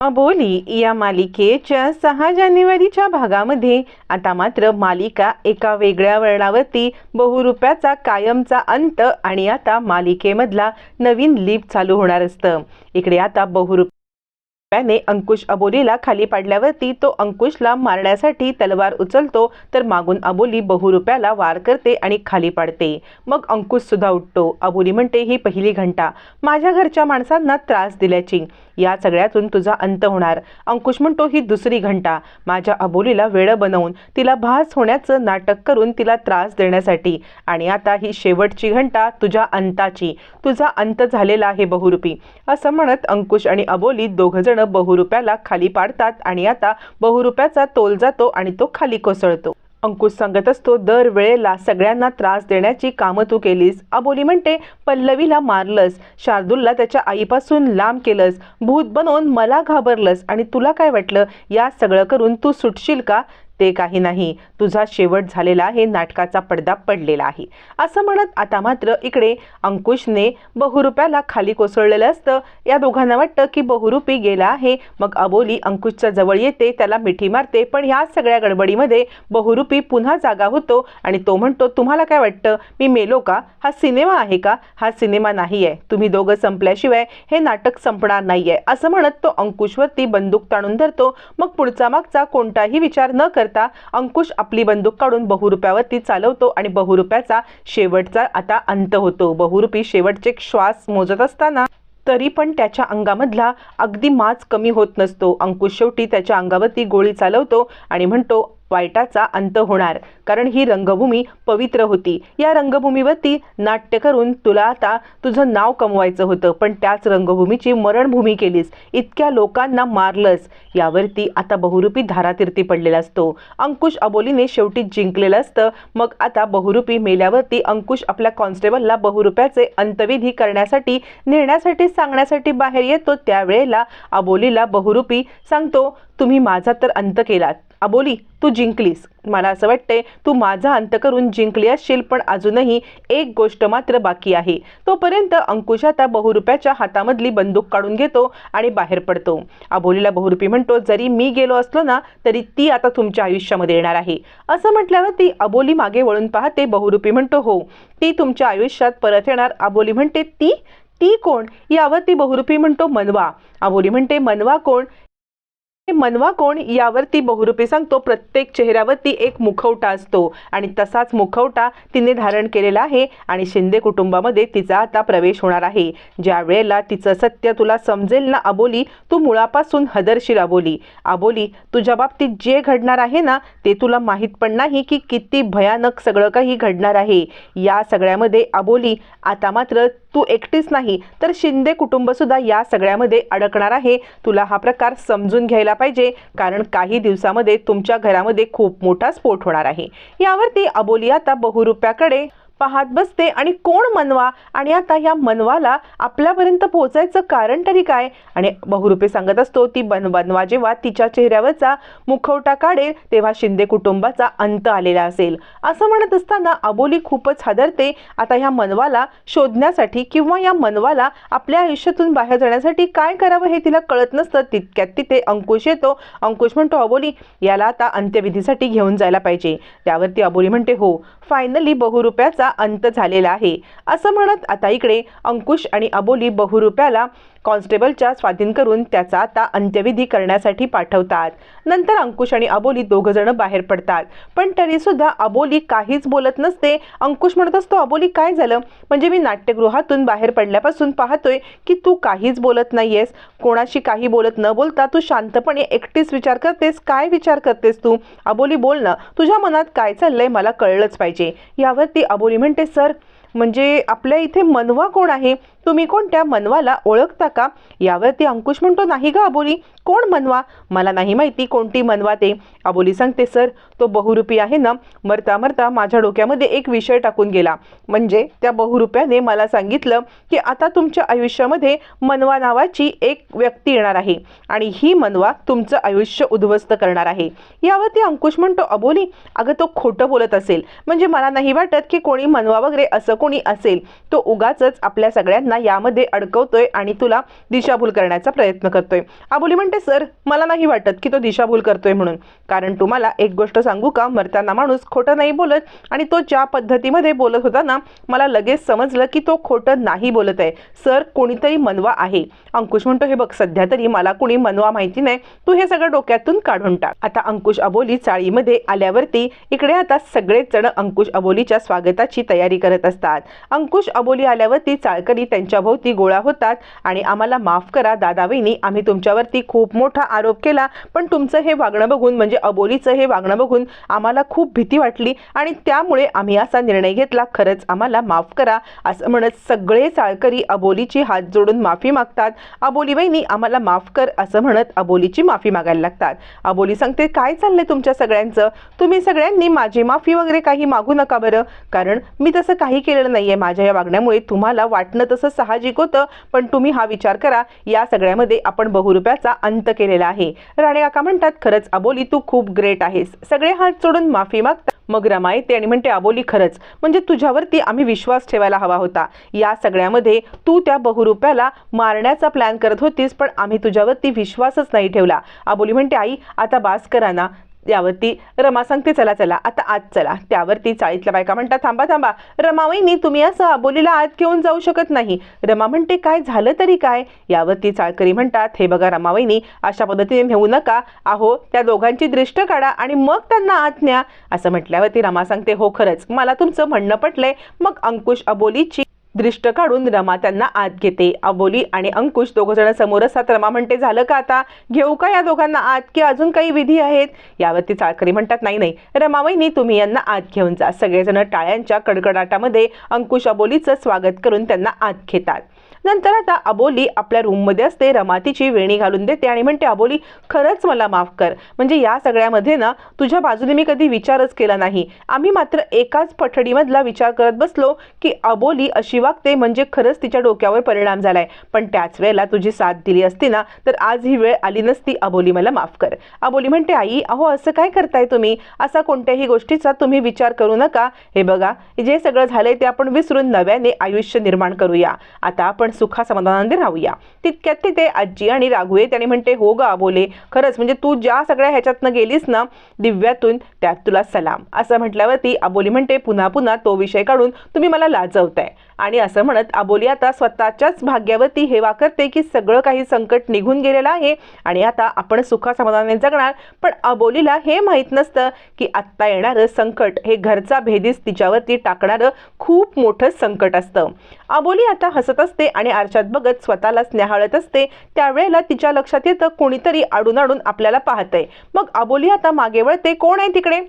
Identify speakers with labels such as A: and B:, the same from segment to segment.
A: अबोली या मालिकेच्या सहा जानेवारीच्या भागामध्ये आता मात्र मालिका एका वेगळ्या वळणावरती बहुरुप्याचा कायमचा अंत आणि आता मालिकेमधला नवीन लीप चालू होणार असतं. इकडे आता बहुरुप्याने अंकुश अबोलीला खाली पाडल्यावरती तो अंकुशला मारण्यासाठी तलवार उचलतो तर मागून अबोली बहुरुप्याला वार करते आणि खाली पाडते. मग अंकुश सुद्धा उठतो. अबोली म्हणते ही पहिली घंटा. माझ्या घरच्या माणसांना त्रास दिल्याची. या सगळ्यातून तुझा अंत होणार. अंकुश म्हणतो ही दुसरी घंटा. माझ्या अबोलीला वेळ बनवून तिला भास होण्याचं नाटक करून तिला त्रास देण्यासाठी. आणि आता ही शेवटची घंटा तुझ्या अंताची. तुझा अंत झालेला आहे बहुरूपी. असं म्हणत अंकुश आणि अबोली दोघंजणं बहुरूप्याला खाली पाडतात आणि आता बहुरूप्याचा तोल जातो आणि तो खाली कोसळतो. अंकुश सांगत असतो दर वेळेला सगळ्यांना त्रास देण्याची कामं तू केलीस अबोली म्हणते पल्लवीला मारलंस. शार्दूलला त्याच्या आईपासून लांब केलंस. भूत बनवून मला घाबरलंस. आणि तुला काय वाटलं? या सगळं करून तू सुटशील का? ते काही नाही. तुझा शेवट झालेला आहे नाटकाचा पडदा पडलेला आहे. असं म्हणत आता मात्र इकडे अंकुशने बहुरुप्याला खाली कोसळलेलं असतं. या दोघांना वाटतं की बहुरूपी गेला आहे. मग अबोली अंकुशच्या जवळ येते त्याला मिठी मारते. पण ह्या सगळ्या गडबडीमध्ये बहुरूपी पुन्हा जागा होतो आणि तो म्हणतो तुम्हाला काय वाटतं? मी मेलो का? हा सिनेमा आहे का? हा सिनेमा नाही आहे तुम्ही दोघं संपल्याशिवाय हे नाटक संपणार नाही आहे असं म्हणत तो अंकुशवरती बंदूक ताणून धरतो. मग पुढचा मागचा कोणताही विचार न करता अंकुश आपली बंदूक काढून बहुरुप्यावरती चालवतो आणि बहुरुप्याचा शेवटचा आता अंत होतो. बहुरूपी शेवटचे श्वास मोजत असताना तरी पण त्याच्या अंगामधला अगदी माज कमी होत नसतो. अंकुश शेवटी त्याच्या अंगावरती गोळी चालवतो आणि म्हणतो वाईटाचा अंत होणार. कारण ही रंगभूमी पवित्र होती. या रंगभूमीवरती नाट्य करून तुला आता तुझं नाव कमवायचं होतं. पण त्याच रंगभूमीची मरणभूमी केलीस. इतक्या लोकांना मारलंस. यावरती आता बहुरूपी धारातीर्थी पडलेला असतो. अंकुश अबोलीने शेवटी जिंकलेलं असतं. मग आता बहुरूपी मेल्यावरती अंकुश आपल्या कॉन्स्टेबलला बहुरूप्याचे अंतविधी करण्यासाठी नेण्यासाठी सांगण्यासाठी बाहेर येतो. त्यावेळेला अबोलीला बहुरूपी सांगतो तुम्ही माझा तर अंत केलात. अबोली तू जिंकलीस. मला असं वाटतंय तू माझा अंत करून जिंकली असशील पण अजूनही एक गोष्ट मात्र बाकी आहे. तोपर्यंत अंकुश आता बहुरुप्याच्या हातामधली बंदूक काढून घेतो आणि बाहेर पडतो. अबोलीला बहुरुपी म्हणतो जरी मी गेलो असलो ना तरी ती आता तुमच्या आयुष्यामध्ये येणार आहे. असं म्हटल्यावर ती अबोली मागे वळून पाहते बहुरुपी म्हणतो हो ती तुमच्या आयुष्यात परत येणार. अबोली म्हणते ती? ती कोण? यावर ती बहुरूपी म्हणतो मनवा. अबोली म्हणते मनवा कोण? मनवा कोण यावरती बहुरूपी सांगतो. प्रत्येक चेहऱ्यावरती एक मुखवटा असतो. आणि तसाच मुखवटा तिने धारण केलेला आहे आणि शिंदे कुटुंबामध्ये तिचा आता प्रवेश होणार आहे. ज्या वेळेला तिचं सत्य तुला समजेल ना अबोली तू मुळापासून हदरशीर अबोली. अबोली तुझ्या बाबतीत जे घडणार आहे ना ते तुला माहीत पण नाही की किती भयानक सगळं काही घडणार आहे. या सगळ्यामध्ये अबोली आता मात्र तू एकटीच नाही तर शिंदे कुटुंबसुद्धा या सगळ्यामध्ये अडकणार आहे. तुला हा प्रकार समजून घ्यायला पाहिजे कारण काही दिवसामध्ये तुमच्या घरामध्ये खूप मोठा स्फोट होणार आहे. यावरती अबोली आता बहुरुप्याकडे पाहत बसते. आणि कोण मनवा? आणि आता या मनवाला आपल्यापर्यंत पोहोचायचं कारण तरी काय? आणि बहुरूपे सांगत असतो ती बन बनवा जेव्हा तिच्या चेहऱ्यावरचा मुखवटा काढेल तेव्हा शिंदे कुटुंबाचा अंत आलेला असेल. असं म्हणत असताना अबोली खूपच हादरते. आता ह्या मनवाला शोधण्यासाठी किंवा या मनवाला आपल्या आयुष्यातून बाहेर जाण्यासाठी काय करावं हे तिला कळत नसतं. तितक्यात तिथे अंकुश येतो. अंकुश म्हणतो अबोली याला आता अंत्यविधीसाठी घेऊन जायला पाहिजे. त्यावरती अबोली म्हणते हो. फायनली बहुरूप्याचा अंत झालेला आहे. असं म्हणत आता इकडे अंकुश आणि अबोली बहुरुप्याला कॉन्स्टेबलच्या स्वाधीन करून त्याचा आता अंत्यविधी करण्यासाठी पाठवतात. नंतर अंकुश आणि अबोली दोघं जण बाहेर पडतात. पण तरी सुद्धा अबोली काहीच बोलत नसते. अंकुश म्हणत असतो अबोली काय झालं? म्हणजे मी नाट्यगृहातून बाहेर पडल्यापासून पाहतोय की तू काहीच बोलत नाहीयेस. कोणाशी काही बोलत न बोलता तू शांतपणे एकटीच विचार करतेस. काय विचार करतेस तू? अबोली बोल ना. तुझ्या मनात काय चाललंय मला कळलंच पाहिजे. यावरती अबोली म्हणते सर म्हणजे आपल्या इथे मनवा कोण आहे? तुम्ही कोणत्या मनवाला ओळखता का? यावरती अंकुश म्हणतो नाही का अबोली. कोण मनवा? मला नाही माहिती कोणती मनवा ते. अबोली सांगते सर तो बहुरूपी आहे ना? मरता मरता माझ्या डोक्यामध्ये एक विषय टाकून गेला. म्हणजे त्या बहुरूप्याने मला सांगितलं की आता तुमच्या आयुष्यामध्ये मनवा नावाची एक व्यक्ती येणार आहे आणि ही मनवा तुमचं आयुष्य उद्ध्वस्त करणार आहे. यावरती अंकुश म्हणतो अबोली अगं तो खोटं बोलत असेल. म्हणजे मला नाही वाटत की कोणी मनवा वगैरे असं कोणी असेल तो उगाच आपल्या सगळ्यांना यामध्ये अडकवतोय आणि तुला दिशाभूल करण्याचा प्रयत्न करतोय. अबोली म्हणते सर मला नाही वाटत की तो दिशाभूल करतोय म्हणून. कारण तुम्हाला एक गोष्ट सांगू का? मरताना माणूस खोटं नाही बोलत आणि तो ज्या पद्धतीमध्ये बोलत होता ना मला लगेच समजलं की तो खोटं नाही बोलत आहे. सर कोणीतरी मनवा आहे. अंकुश म्हणतो हे बघ सध्या तरी मला कोणी मनवा माहिती नाही. तू हे सगळं डोक्यातून काढून टाक. आता अंकुश अबोली चाळीमध्ये आल्यावरती इकडे आता सगळेच जण अंकुश अबोलीच्या स्वागताची तयारी करत असतात. अंकुश अबोली आल्यावरती चाळकरी त्यांच्या भोवती गोळा होतात आणि आम्हाला माफ करा दादा आम्ही तुमच्यावरती खूप मोठा आरोप केला पण तुमचं हे वागणं बघून म्हणजे अबोलीचं हे वागणं बघून आम्हाला खूप भीती वाटली आणि त्यामुळे आम्ही असा निर्णय घेतला खरंच आम्हाला माफ करा असं म्हणत सगळे चाळकरी अबोलीची हात जोडून माफी मागतात. अबोली वहिनी आम्हाला माफ कर असं म्हणत अबोलीची माफी मागायला लागतात. अबोली सांगते काय चाललंय तुमच्या सगळ्यांचं? तुम्ही सगळ्यांनी माझी माफी वगैरे काही मागू नका बरं कारण मी तसं काही केलं केलेलं नाहीये माझ्या या वागण्यामुळे. तुम्हाला वाटणं तसं साहजिक होतं पण तुम्ही हा विचार करा. या सगळ्यामध्ये आपण बहुरुप्याचा अंत केलेला आहे. राणे काका म्हणतात खरंच अबोली तू खूप ग्रेट आहेस. सगळे हात सोडून माफी मागतात मग रमा येते आणि म्हणते अबोली खरंच. म्हणजे तुझ्यावरती आम्ही विश्वास ठेवायला हवा होता. या सगळ्यामध्ये तू त्या बहुरुप्याला मारण्याचा प्लॅन करत होतीस पण आम्ही तुझ्यावरती विश्वासच नाही ठेवला. अबोली म्हणते आई आता बास करा ना. त्यावरती रमा सांगते चला चला आता आत चला. त्यावरती चाळीतल्या बायका म्हणतात थांबा थांबा रमावईनी तुम्ही असं अबोलीला आत घेऊन जाऊ शकत नाही. रमा म्हणते काय झालं तरी काय? यावरती चाळकरी म्हणतात हे बघा रमावईनी अशा पद्धतीने नेऊ नका. अहो त्या दोघांची दृष्ट काढा आणि मग त्यांना आत न्या. असं म्हटल्यावरती रमा सांगते हो खरंच मला तुमचं म्हणणं पटलंय. मग अंकुश अबोलीची दृष्ट काढून रमा त्यांना आत घेते. अबोली आणि अंकुश दोघ जण समोर असतात. रमा म्हणते झालं का आता? घेऊ का या दोघांना आत? की अजून काही विधी आहेत? यावरती चाळकरी म्हणतात नाही नाही. रमावईनी तुम्ही यांना आत घेऊन जा. सगळेजण टाळ्यांच्या कडकडाटामध्ये अंकुश अबोलीचं स्वागत करून त्यांना आत घेतात. नंतर आता अबोली आपल्या रूममध्ये असते रमातीची वेणी घालून देते आणि म्हणते अबोली खरंच मला माफ कर. म्हणजे या सगळ्यामध्ये ना तुझ्या बाजूने मी कधी विचारच केला नाही. आम्ही मात्र एकाच पठडीमधला विचार करत बसलो की अबोली अशी वागते म्हणजे खरंच तिच्या डोक्यावर परिणाम झालाय. पण त्याच वेळेला तुझी साथ दिली असती ना तर आज ही वेळ आली नसती अबोली मला माफ कर. अबोली म्हणते आई अहो असं काय करताय तुम्ही? असा कोणत्याही गोष्टीचा तुम्ही विचार करू नका. हे बघा जे सगळं झालंय ते आपण विसरून नव्याने आयुष्य निर्माण करूया. आता आपण सुखा समाधानाने राहूया. तितक्यात तिथे आजी आणि राघू त्याने आणि म्हणते हो गा बोले खरंच म्हणजे तू ज्या सगळ्या ह्याच्यातनं गेलीस ना दिव्यातून त्यात तुला सलाम. असं म्हटल्यावरती अबोली म्हणते पुन्हा पुन्हा तो विषय काढून तुम्ही मला लाजवताय. आणि असं म्हणत अबोली आता स्वतःच्याच भाग्यावरती हेवा करते की सगळं काही संकट निघून गेलेलं आहे आणि आता आपण सुखा समाधानाने जगणार. पण अबोलीला हे माहीत नसतं की आत्ता येणारं संकट हे घरचा भेदीस तिच्यावरती टाकणारं खूप मोठं संकट असतं. अबोली आता हसत असते आणि आरशात बघत स्वतःला स्नेहाळत असते त्यावेळेला तिच्या लक्षात येतं कोणीतरी आडून आडून आपल्याला पाहतंय. मग अबोली आता मागे वळते कोण आहे तिकडे?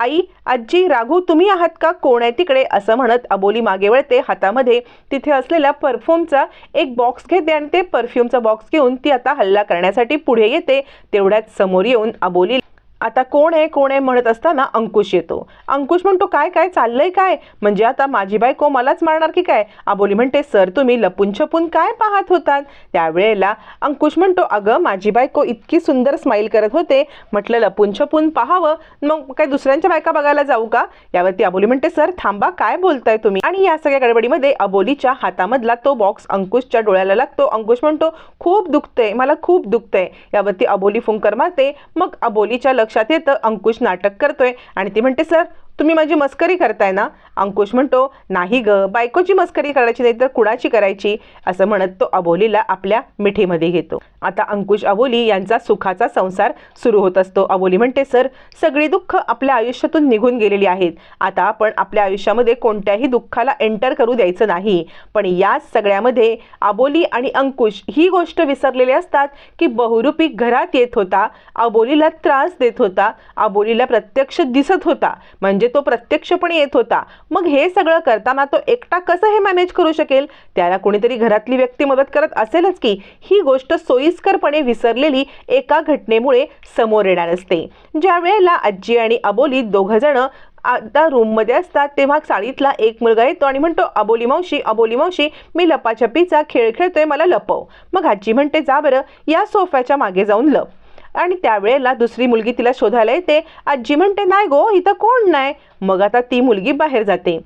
A: आई आजी राघू तुम्ही आहात का? कोण आहे तिकडे? असं म्हणत अबोली मागे वळते हातामध्ये तिथे असलेल्या परफ्यूमचा एक बॉक्स घेते आणि ते परफ्यूमचा बॉक्स घेऊन ती आता हल्ला करण्यासाठी पुढे येते. तेवढ्यात समोर येऊन अबोली आता कोण आहे कोण आहे म्हणत असताना अंकुश येतो. अंकुश म्हणतो काय काय चाललंय काय? म्हणजे आता माझी बायको मलाच मारणार की काय? अबोली म्हणते सर तुम्ही लपून छपून काय पाहत होतात? त्यावेळेला अंकुश म्हणतो अगं माझी बायको इतकी सुंदर स्माईल करत होते. म्हटलं लपून छपून पाहावं. मग काय दुसऱ्यांच्या बायका बघायला जाऊ का? यावरती अबोली म्हणते सर थांबा काय बोलताय तुम्ही? आणि या सगळ्या गडबडीमध्ये अबोलीच्या हातामधला तो बॉक्स अंकुशच्या डोळ्याला लागतो. अंकुश म्हणतो खूप दुखतंय मला खूप दुखतंय. यावरती अबोली फुंकर मारते. मग अबोलीच्या लक्षात येतं अंकुश नाटक करतोय आणि ती म्हणते सर तुम्ही माझी मस्करी करताय ना? अंकुश म्हणतो नाही ग बायकोची मस्करी करायची नाही तर कुणाची करायची? असं म्हणत तो अबोलीला आपल्या मिठीमध्ये घेतो. आता अंकुश अबोली यांचा सुखाचा संसार सुरू होत असतो. अबोली म्हणते सर सगळी दुःख आपल्या आयुष्यातून निघून गेलेली आहेत. आता आपण आपल्या आयुष्यामध्ये कोणत्याही दुःखाला एंटर करू द्यायचं नाही. पण या सगळ्यामध्ये अबोली आणि अंकुश ही गोष्ट विसरलेली असतात की बहुरूपी घरात येत होता. अबोलीला त्रास देत होता. अबोलीला प्रत्यक्ष दिसत होता. म्हणजे तो प्रत्यक्षपणे येत होता. मग हे सगळं करताना तो एकटा कसं हे मॅनेज करू शकेल? त्याला कुणीतरी घरातली व्यक्ती मदत करत असेलच की? ही गोष्ट सोयीस्करपणे विसरलेली एका घटनेमुळे समोर येणार असते. ज्या वेळेला आजी आणि अबोली दोघं जण आता रूममध्ये असतात तेव्हा चाळीतला एक मुलगा येतो आणि म्हणतो अबोली मावशी अबोली मावशी मी लपाछपीचा खेळ खेळतोय मला लपव. मग आजी म्हणते जा बरं या सोफ्याच्या मागे जाऊन लप. आणि त्यावेळेला दुसरी मुलगी तिला शोधायला येते आजी म्हणते नाही गो इथं कोण नाही. मग आता ती मुलगी बाहेर जाते.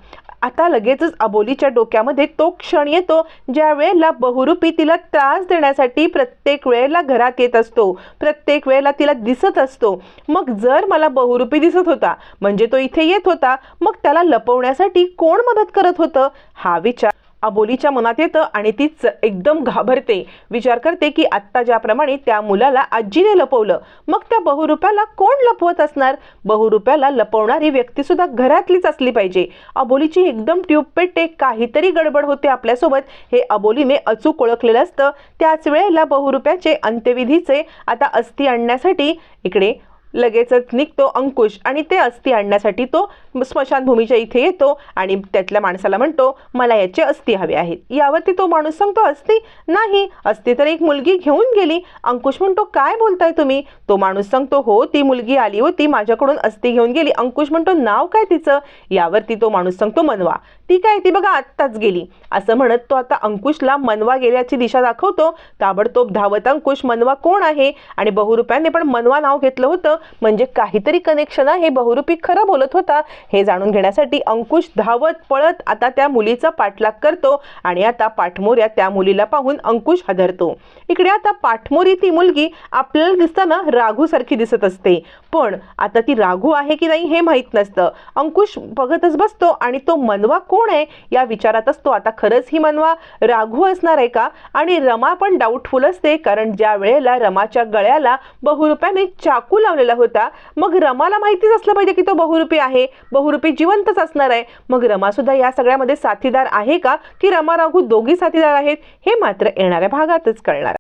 A: आता लगेचच अबोलीच्या डोक्यामध्ये तो क्षण येतो ज्या वेळेला बहुरूपी तिला त्रास देण्यासाठी प्रत्येक वेळेला घरात येत असतो प्रत्येक वेळेला तिला दिसत असतो. मग जर मला बहुरूपी दिसत होता म्हणजे तो इथे येत होता मग त्याला लपवण्यासाठी कोण मदत करत होतं? हा विचार अबोलीच्या मनात येतं आणि तीच एकदम घाबरते. विचार करते की आत्ता ज्याप्रमाणे त्या मुलाला आजीने लपवलं मग त्या बहुरुप्याला कोण लपवत असणार? बहुरूप्याला लपवणारी व्यक्तीसुद्धा घरातलीच असली पाहिजे. अबोलीची एकदम ट्यूब पेटे काहीतरी गडबड होते आपल्यासोबत. हे अबोलीने अचूक ओळखलेलं असतं. त्याच वेळेला बहुरूप्याचे अंत्यविधीचे आता अस्थि आणण्यासाठी इकडे लगेचच निघतो अंकुश आणि ते अस्थि आणण्यासाठी तो स्मशानभूमीच्या इथे येतो आणि त्यातल्या माणसाला म्हणतो मला याचे अस्थि हवे आहेत. यावरती तो माणूस सांगतो अस्थि नाही अस्थि तर एक मुलगी घेऊन गेली. अंकुश म्हणतो काय बोलताय तुम्ही? तो माणूस सांगतो हो ती मुलगी आली होती माझ्याकडून अस्थि घेऊन गेली. अंकुश म्हणतो नाव काय तिचं? यावरती तो माणूस सांगतो मनवा. ती काय ती बघा आत्ताच गेली. असं म्हणत तो आता अंकुशला मनवा गेल्याची दिशा दाखवतो. ताबडतोब धावत अंकुश मनवा कोण आहे? आणि बहुरूप्याने पण मनवा नाव घेतलं होतं. म्हणजे काहीतरी कनेक्शन आहे. बहुरूपी खरं बोलत होता. हे जाणून घेण्यासाठी अंकुश धावत पळत आता त्या मुलीचा पाठलाग करतो आणि आता पाठमोऱ्या त्या मुलीला पाहून अंकुश हादरतो. इकडे आता पाठमोरी ती मुलगी आपल्याला दिसताना राघू सारखी दिसत असते. पण आता ती राघू आहे की नाही हे माहीत नसतं. अंकुश बघतच बसतो आणि तो मनवा कोण आहे? या विचारातच तो आता खरंच ही मनवा राघू असणार आहे का? आणि रमा पण डाऊटफुल असते कारण ज्या वेळेला रमाच्या गळ्याला बहुरूप्याने चाकू लावलेला होता. मग रमाला माहितीच असलं पाहिजे की तो बहुरूपी आहे. बहुरूपी जिवंतच असणार आहे. मग रमा सुद्धा या सगळ्यामध्ये साथीदार आहे का? की रमा राघू दोघी साथीदार आहेत हे मात्र येणाऱ्या भागातच कळणार